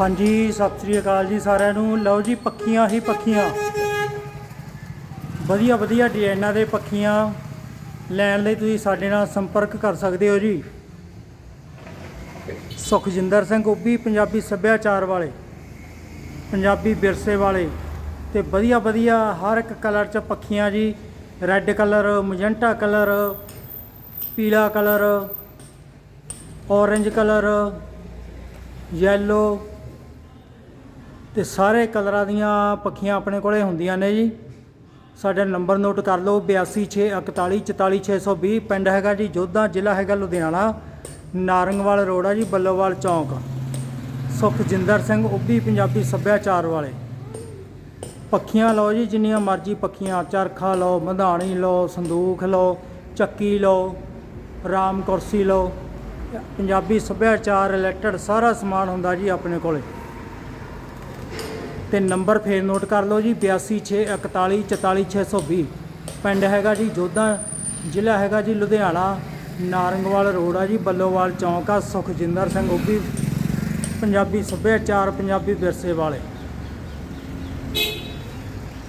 ਹਾਂਜੀ, ਸਤਿ ਸ੍ਰੀ ਅਕਾਲ ਜੀ ਸਾਰਿਆਂ ਨੂੰ। ਲਓ ਜੀ, ਪੱਖੀਆਂ ਹੀ ਪੱਖੀਆਂ। ਵਧੀਆ ਵਧੀਆ ਡਿਜ਼ਾਈਨਾਂ ਦੇ ਪੱਖੀਆਂ ਲੈਣ ਲਈ ਤੁਸੀਂ ਸਾਡੇ ਨਾਲ ਸੰਪਰਕ ਕਰ ਸਕਦੇ ਹੋ ਜੀ। ਸੁਖਜਿੰਦਰ ਸਿੰਘ ਉੱਭੀ ਪੰਜਾਬੀ ਸੱਭਿਆਚਾਰ ਵਾਲੇ, ਪੰਜਾਬੀ ਵਿਰਸੇ ਵਾਲੇ ਤੇ ਵਧੀਆ ਵਧੀਆ ਹਰ ਇੱਕ ਕਲਰ ਚ ਪੱਖੀਆਂ ਜੀ। ਰੈੱਡ ਕਲਰ ਮਜੈਂਟਾ ਕਲਰ ਪੀਲਾ ਕਲਰ ਔਰੰਜ ਕਲਰ ਯੈਲੋ ਤੇ ਸਾਰੇ ਕਲਰਾਂ ਦੀਆਂ ਪੱਖੀਆਂ ਆਪਣੇ ਕੋਲੇ ਹੁੰਦੀਆਂ ਨੇ ਜੀ। ਸਾਡਾ ਨੰਬਰ ਨੋਟ ਕਰ ਲਓ 8264144620 ਪਿੰਡ ਹੈਗਾ ਜੀ ਜੋਧਾ, ਜ਼ਿਲ੍ਹਾ ਹੈਗਾ ਲੁਧਿਆਣਾ, ਨਾਰੰਗਵਾਲ ਰੋਡ ਆ ਜੀ, ਬੱਲੋਵਾਲ ਚੌਂਕ। ਸੁਖਜਿੰਦਰ ਸਿੰਘ, ਉੱਭੀ ਪੰਜਾਬੀ ਸੱਭਿਆਚਾਰ ਵਾਲੇ। ਪੱਖੀਆਂ ਲਓ ਜੀ, ਜਿੰਨੀਆਂ ਮਰਜ਼ੀ ਪੱਖੀਆਂ, ਚਰਖਾ ਲਓ, ਮਧਾਣੀ ਲਓ, ਸੰਦੂਖ ਲਓ, ਚੱਕੀ ਲਓ, ਰਾਮ ਕੁਰਸੀ ਲਓ। ਪੰਜਾਬੀ ਸੱਭਿਆਚਾਰ ਰਿਲੇਟਡ ਸਾਰਾ ਸਮਾਨ ਹੁੰਦਾ ਜੀ ਆਪਣੇ ਕੋਲੇ। ਤੇ ਨੰਬਰ ਫੇਰ ਨੋਟ ਕਰ ਲਓ ਜੀ 8264144620 ਪਿੰਡ ਹੈਗਾ ਜੀ ਜੋਧਾ, ਜ਼ਿਲ੍ਹਾ ਹੈਗਾ ਜੀ ਲੁਧਿਆਣਾ, ਨਾਰੰਗਵਾਲ ਰੋਡ ਆ ਜੀ, ਬੱਲੋਵਾਲ ਚੌਂਕ ਆ, ਸੁਖਜਿੰਦਰ ਸਿੰਘ ਉੱਭੀ ਪੰਜਾਬੀ ਸੱਭਿਆਚਾਰ, ਪੰਜਾਬੀ ਵਿਰਸੇ ਵਾਲੇ।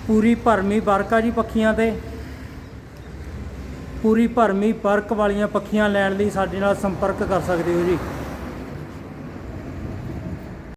ਪੂਰੀ ਭਰਮੀ ਵਰਕਾ ਜੀ ਪੱਖੀਆਂ ਤੇ। ਪੂਰੀ ਭਰਮੀ ਵਰਕ ਵਾਲੀਆਂ ਪੱਖੀਆਂ ਲੈਣ ਲਈ ਸਾਡੇ ਨਾਲ ਸੰਪਰਕ ਕਰ ਸਕਦੇ ਹੋ ਜੀ।